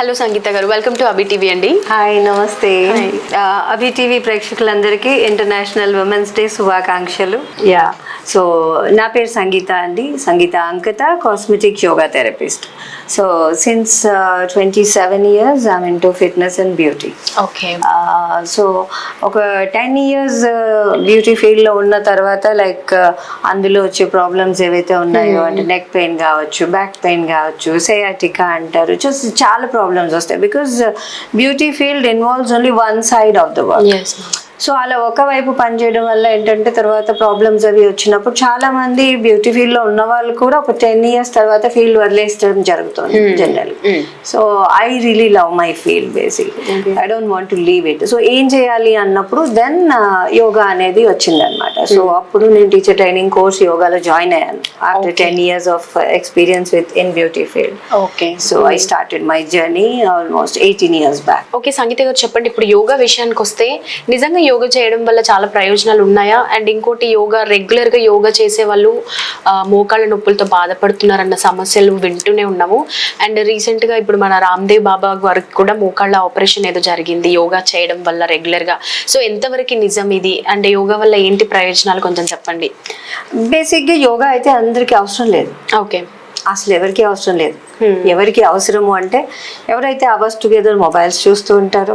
Hello సంగీత గారు welcome to Abhi TV అండి. Hi నమస్తే. అభి టీవీ ప్రేక్షకులందరికీ ఇంటర్నేషనల్ ఉమెన్స్ డే శుభాకాంక్షలు. యా సో నా పేరు సంగీత అండి. Sangeeta Ankita cosmetic yoga therapist so since twenty seven years I'm into fitness and beauty okay so ఒక ten years beauty ఫీల్డ్లో ఉన్న తర్వాత లైక్ అందులో వచ్చే ప్రాబ్లమ్స్ ఏవైతే ఉన్నాయో అంటే నెక్ పెయిన్ కావచ్చు బ్యాక్ పెయిన్ కావచ్చు సయాటికా అంటారు just చాలా ప్రాబ్లమ్స్ వస్తాయి. Because beauty field involves only one side of the work so అలా ఒకవైపు పనిచేయడం వల్ల ఏంటంటే తర్వాత ప్రాబ్లమ్స్ అవి వచ్చినప్పుడు చాలా మంది బ్యూటీ ఫీల్డ్లో ఉన్న వాళ్ళు కూడా ఒక టెన్ ఇయర్స్ తర్వాత ఫీల్డ్ వదిలేయడం జరుగుతుంది general so I really love my field basic I don't want to leave it so ఏం చేయాలి అన్నప్పుడు దెన్ యోగా అనేది వచ్చింది అనమాట సో అప్పుడు నేను టీచర్ ట్రైనింగ్ కోర్స్ యోగాలో జాయిన్ అయ్యాను. After ten years of experience with in beauty field okay so I started my journey almost eighteen years back okay Sangeeta గారు చెప్పండి ఇప్పుడు యోగా విషయానికి వస్తే నిజంగా యోగా చేయడం వల్ల చాలా ప్రయోజనాలు ఉన్నాయా? అండ్ ఇంకోటి యోగా రెగ్యులర్గా యోగా చేసే వాళ్ళు మోకాళ్ళ నొప్పులతో బాధపడుతున్నారన్న సమస్యలు వింటూనే ఉన్నాము. అండ్ రీసెంట్గా ఇప్పుడు మన రామ్దేవ్ బాబా గారికి కూడా మోకాళ్ళ ఆపరేషన్ ఏదో జరిగింది యోగా చేయడం వల్ల రెగ్యులర్గా. సో ఎంతవరకు నిజం ఇది? అండ్ యోగా వల్ల ఏంటి ప్రయోజనాలు కొంచెం చెప్పండి. బేసిక్గా యోగా అయితే అందరికీ అవసరం లేదు. ఓకే అసలు ఎవరికి అవసరం లేదు. ఎవరికి అవసరము అంటే ఎవరైతే అవర్స్ టుగెదర్ మొబైల్స్ చూస్తూ ఉంటారో.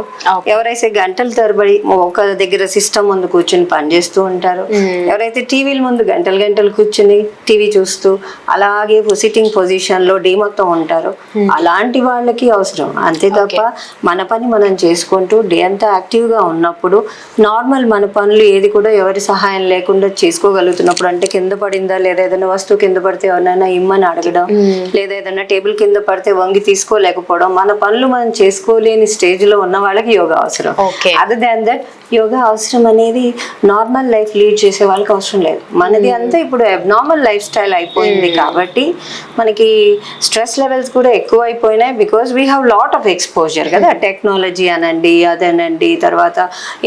ఎవరైతే గంటల తరబడి ఒక దగ్గర సిస్టమ్ ముందు కూర్చుని పనిచేస్తూ ఉంటారో ఎవరైతే టీవీల ముందు గంటలు గంటలు కూర్చుని టీవీ చూస్తూ అలాగే సిట్టింగ్ పొజిషన్లో డే మొత్తం ఉంటారో అలాంటి వాళ్ళకి అవసరం. అంతే తప్ప మన పని మనం చేసుకుంటూ డే అంతా యాక్టివ్గా ఉన్నప్పుడు నార్మల్ మన పనులు ఏది కూడా ఎవరి సహాయం లేకుండా చేసుకోగలుగుతున్నప్పుడు అంటే కింద పడిందా లేదా ఏదైనా వస్తువు కింద పడితే ఎవరైనా ఇమ్మని అడగడం లేదా ఏదైనా టేబుల్ కింద పడితే వంగి తీసుకోలేకపోవడం మన పనులు మనం చేసుకోలేని స్టేజ్లో ఉన్న వాళ్ళకి యోగా అవసరం. అదర్ దాన్ దట్ యోగా అవసరం అనేది నార్మల్ లైఫ్ లీడ్ చేసే వాళ్ళకి అవసరం లేదు. మనది అంతా ఇప్పుడు నార్మల్ లైఫ్ స్టైల్ అయిపోయింది కాబట్టి మనకి స్ట్రెస్ లెవెల్స్ కూడా ఎక్కువ అయిపోయినాయి because we have lot of exposure కదా టెక్నాలజీ అనండి అదనండి. తర్వాత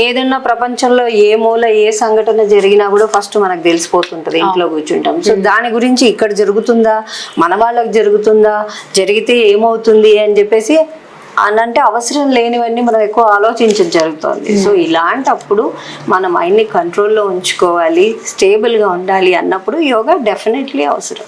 ఏదైనా ప్రపంచంలో ఏ మూల ఏ సంఘటన జరిగినా కూడా ఫస్ట్ మనకు తెలిసిపోతుంటది ఇంట్లో కూర్చుంటాం. సో దాని గురించి ఇక్కడ జరుగుతుందా? మన వాళ్ళకి జరుగుతుందా? జరిగితే ఏమవుతుంది అని చెప్పేసి అని అంటే అవసరం లేనివన్నీ మనం ఎక్కువ ఆలోచించడం జరుగుతుంది. సో ఇలాంటప్పుడు మన మైండ్ని కంట్రోల్లో ఉంచుకోవాలి స్టేబుల్గా ఉండాలి అన్నప్పుడు యోగా డెఫినెట్లీ అవసరం.